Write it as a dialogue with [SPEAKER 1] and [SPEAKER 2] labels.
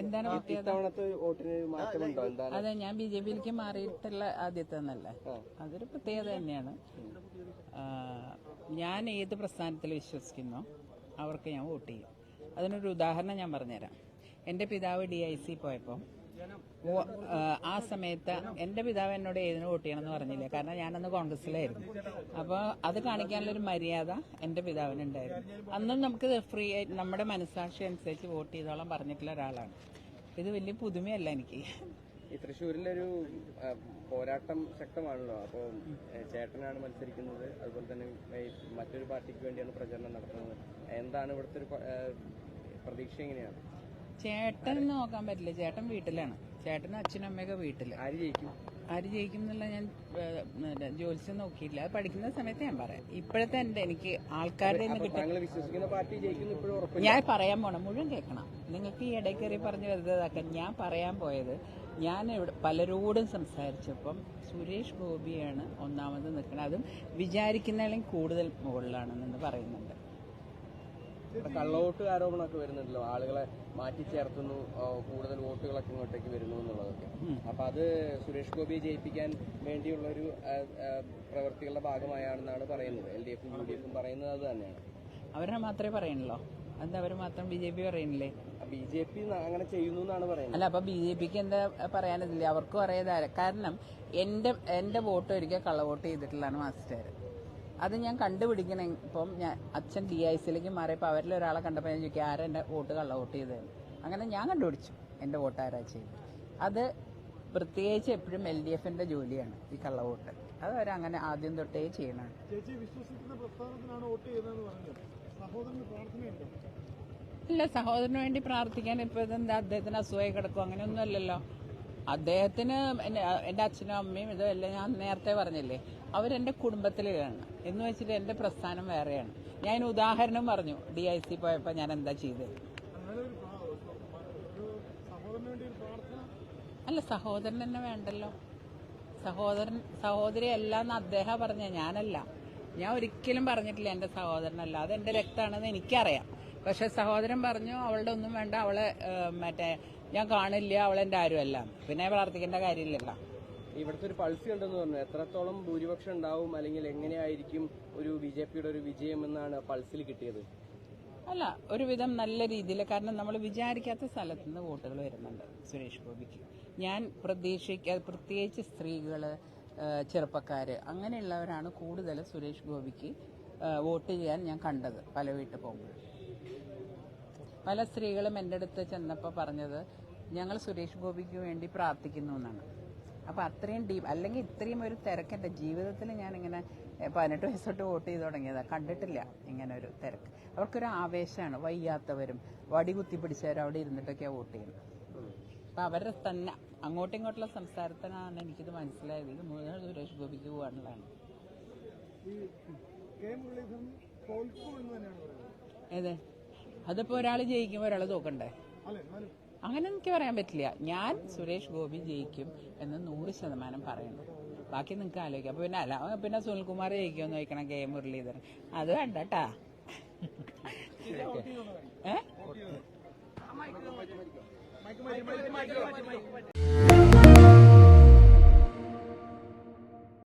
[SPEAKER 1] എന്താണ് പ്രത്യേകത
[SPEAKER 2] ഇത്തവണത്തെ വോട്ടിന് മാറ്റമുണ്ടോ? എന്താണ്?
[SPEAKER 1] അതെ ഞാൻ ബി ജെ പിയിലേക്ക് മാറിയിട്ടുള്ള ആദ്യത്തെ എന്നല്ലേ അതൊരു പ്രത്യേകത തന്നെയാണ്. ഞാൻ ഏത് പ്രസ്ഥാനത്തിൽ വിശ്വസിക്കുന്നു അവർക്ക് ഞാൻ വോട്ട് ചെയ്യും. അതിനൊരു ഉദാഹരണം ഞാൻ പറഞ്ഞുതരാം. എന്റെ പിതാവ് ഡി ഐ സി പോയപ്പോൾ ആ, സമയത്ത് എന്റെ പിതാവ് എന്നോട് ഏതിന് വോട്ട് ചെയ്യണം എന്ന് പറഞ്ഞില്ല? കാരണം ഞാനന്ന് കോൺഗ്രസ്സിലായിരുന്നു. അപ്പോൾ അത് കാണിക്കാനുള്ളൊരു മര്യാദ എന്റെ പിതാവിനുണ്ടായിരുന്നു. അന്നും നമുക്ക് ഫ്രീ ആയിട്ട് നമ്മുടെ മനസ്സാക്ഷി അനുസരിച്ച് വോട്ട് ചെയ്തോളം പറഞ്ഞിട്ടുള്ള ഒരാളാണ്. ഇത് വലിയ പുതുമയല്ല എനിക്ക്.
[SPEAKER 2] ഈ തൃശ്ശൂരിലെ ഒരു പോരാട്ടം ശക്തമാണല്ലോ. അപ്പോൾ ചേട്ടനാണ് മത്സരിക്കുന്നത്. അതുപോലെ തന്നെ മറ്റൊരു പാർട്ടിക്ക് വേണ്ടിയാണ് പ്രചരണം നടത്തുന്നത്. എന്താണ് ഇവിടുത്തെ ഒരു പ്രതീക്ഷ എങ്ങനെയാണ്?
[SPEAKER 1] ചേട്ടൻ നോക്കാൻ പറ്റില്ല. ചേട്ടൻ വീട്ടിലാണ്. ചേട്ടനും അച്ഛനും അമ്മയൊക്കെ വീട്ടിൽ.
[SPEAKER 2] ആര് ജയിക്കും?
[SPEAKER 1] ആര് ജയിക്കും എന്നുള്ള ഞാൻ ജോലിച്ച് നോക്കിയില്ല. അത് പഠിക്കുന്ന സമയത്ത് ഞാൻ പറയാം. ഇപ്പോഴത്തെ എന്റെ എനിക്ക് ആൾക്കാരുടെ ഞാൻ പറയാൻ പോണം. മുഴുവൻ കേൾക്കണം. നിങ്ങൾക്ക് ഈ ഇടയിൽ കയറി പറഞ്ഞ് വെറുതെ ഇതാക്കാൻ ഞാൻ പറയാൻ പോയത് ഞാൻ ഇവിടെ പലരോടും സംസാരിച്ചപ്പം സുരേഷ് ഗോപിയാണ് ഒന്നാമത് നിൽക്കുന്നത് അതും വിചാരിക്കുന്നതിലും കൂടുതൽ മുകളിലാണെന്ന് പറയുന്നുണ്ട്.
[SPEAKER 2] കള്ളവോട്ട് ആരോപണമൊക്കെ വരുന്നുണ്ടല്ലോ. ആളുകളെ മാറ്റി ചേർത്തുന്നു. കൂടുതൽ വോട്ടുകളൊക്കെ ഇങ്ങോട്ടേക്ക് വരുന്നു എന്നുള്ളതൊക്കെ. അപ്പൊ അത് സുരേഷ് ഗോപിയെ ജയിപ്പിക്കാൻ വേണ്ടിയുള്ള ഒരു പ്രവൃത്തികളുടെ ഭാഗമായാണെന്നാണ് പറയുന്നത്. എൽ ഡി എഫും യു ഡി എഫും പറയുന്നത് അത് തന്നെയാണ്.
[SPEAKER 1] അവരെ മാത്രമേ പറയണല്ലോ എന്താ അവർ മാത്രം ബി ജെ പി പറയുന്നില്ലേ?
[SPEAKER 2] ബി ജെ പി അങ്ങനെ ചെയ്യുന്നു എന്നാണ് പറയുന്നത്.
[SPEAKER 1] അല്ല അപ്പൊ ബി ജെ പിക്ക് എന്താ പറയാനില്ല അവർക്കും അറിയാതെ. കാരണം എന്റെ എന്റെ വോട്ട് ഒരിക്കൽ കള്ളവോട്ട് ചെയ്തിട്ടുള്ളതാണ് മാസ്റ്റർ. അത് ഞാൻ കണ്ടുപിടിക്കണം. ഇപ്പം ഞാൻ അച്ഛൻ ഡി ഐ സിയിലേക്ക് മാറിയപ്പോൾ അവരിൽ ഒരാളെ കണ്ടപ്പോൾ ഞാൻ ചോദിക്കും ആരാ എന്റെ വോട്ട് കള്ളവോട്ട് ചെയ്തത്? അങ്ങനെ ഞാൻ കണ്ടുപിടിച്ചു എന്റെ വോട്ട് ആരാ ചെയ്തത്? അത് പ്രത്യേകിച്ച് എപ്പോഴും എൽ ഡി എഫിന്റെ ജോലിയാണ് ഈ കള്ളവോട്ട് അത് അവരങ്ങനെ ആദ്യം തൊട്ടേ ചെയ്യണം
[SPEAKER 3] ചേച്ചി വിശ്വസിക്കുന്ന പ്രസ്ഥാനത്തിനാണ് വോട്ട് ചെയ്യുന്നതെന്ന് പറഞ്ഞു സഹോദരന് പ്രാർത്ഥനയുണ്ടോ?
[SPEAKER 1] ഇല്ല സഹോദരന് വേണ്ടി പ്രാർത്ഥിക്കാൻ ഇപ്പൊ ഇതെന്താ? അദ്ദേഹത്തിന് അസുഖമായി കിടക്കും അങ്ങനെയൊന്നും അല്ലല്ലോ. അദ്ദേഹത്തിന് എന്റെ അച്ഛനും അമ്മയും ഇതെല്ലാം ഞാൻ നേരത്തെ പറഞ്ഞില്ലേ? അവരെന്റെ കുടുംബത്തിലാണ്. എന്ന് വെച്ചിട്ട് എന്റെ പ്രസ്ഥാനം വേറെയാണ്. ഞാൻ ഉദാഹരണം പറഞ്ഞു. ഡി ഐ സി പോയപ്പോൾ ഞാൻ എന്താ ചെയ്തത് അല്ല സഹോദരൻ തന്നെ വേണ്ടല്ലോ. സഹോദരൻ സഹോദരി അല്ല എന്ന് അദ്ദേഹം പറഞ്ഞ ഞാനല്ല. ഞാൻ ഒരിക്കലും പറഞ്ഞിട്ടില്ല എന്റെ സഹോദരനല്ല. അത് എന്റെ രക്തമാണെന്ന് എനിക്കറിയാം. പക്ഷെ സഹോദരൻ പറഞ്ഞു അവളുടെ ഒന്നും വേണ്ട. അവളെ മറ്റേ ഞാൻ കാണില്ല അവളെന്റെ ആരുമല്ല. പിന്നെ പ്രാർത്ഥിക്കേണ്ട കാര്യമില്ലല്ലോ.
[SPEAKER 2] ഇവിടുത്തെ ഒരു പൾസി ഉണ്ടെന്ന് പറഞ്ഞു. എത്രത്തോളം ഭൂരിപക്ഷം ഉണ്ടാവും അല്ലെങ്കിൽ എങ്ങനെയായിരിക്കും ഒരു ബി ജെ പിയുടെ ഒരു വിജയം എന്നാണ് പൾസിൽ കിട്ടിയത്?
[SPEAKER 1] അല്ല ഒരുവിധം നല്ല രീതിയിൽ. കാരണം നമ്മൾ വിചാരിക്കാത്ത സ്ഥലത്ത് നിന്ന് വോട്ടുകൾ വരുന്നുണ്ട് സുരേഷ് ഗോപിക്ക്. ഞാൻ പ്രതീക്ഷിക്ക പ്രത്യേകിച്ച് സ്ത്രീകൾ ചെറുപ്പക്കാർ അങ്ങനെയുള്ളവരാണ് കൂടുതൽ സുരേഷ് ഗോപിക്ക് വോട്ട് ചെയ്യാൻ ഞാൻ കണ്ടത് പല വീട്ടിൽ പോകുമ്പോൾ പല സ്ത്രീകളും എന്റെ അടുത്ത് ചെന്നപ്പോൾ പറഞ്ഞത് ഞങ്ങൾ സുരേഷ് ഗോപിക്ക് വേണ്ടി പ്രാർത്ഥിക്കുന്നു എന്നാണ്. അപ്പോൾ അത്രയും ഡീപ് അല്ലെങ്കിൽ ഇത്രയും ഒരു തിരക്ക് എന്റെ ജീവിതത്തിൽ ഞാൻ ഇങ്ങനെ പതിനെട്ട് വയസ്സ് തൊട്ട് വോട്ട് ചെയ്ത് തുടങ്ങിയതാണ് കണ്ടിട്ടില്ല ഇങ്ങനെ ഒരു തിരക്ക്. അവർക്കൊരു ആവേശമാണ് വയ്യാത്തവരും വടി കുത്തി പിടിച്ചവരും അവിടെ ഇരുന്നിട്ടൊക്കെയാണ് വോട്ട് ചെയ്യുന്നത്. അപ്പോൾ അവരുടെ തന്നെ അങ്ങോട്ടും ഇങ്ങോട്ടുള്ള സംസാരത്തിനാണ് എനിക്കിത് മനസ്സിലായത്. ഇത് മുഴുവൻ സുരേഷ് ഗോപിക്ക് പോകാനുള്ളതാണ്.
[SPEAKER 3] ഈ അതിപ്പോ
[SPEAKER 1] ഏത്? അതിപ്പോൾ ഒരാൾ ജയിക്കുമ്പോൾ ഒരാൾ തോക്കണ്ടേ? അങ്ങനെ എനിക്ക് പറയാൻ പറ്റില്ല ഞാൻ സുരേഷ് ഗോപി ജയിക്കും എന്ന് നൂറ് ശതമാനം പറയുന്നു ബാക്കി നിങ്ങൾക്ക് ആലോചിക്കാം അപ്പൊ പിന്നെ അല്ല പിന്നെ സുനിൽകുമാർ ജയിക്കുമെന്ന് ചോദിക്കണം കെ മുരളീധരൻ അത് വേണ്ട കേട്ടാ ഏ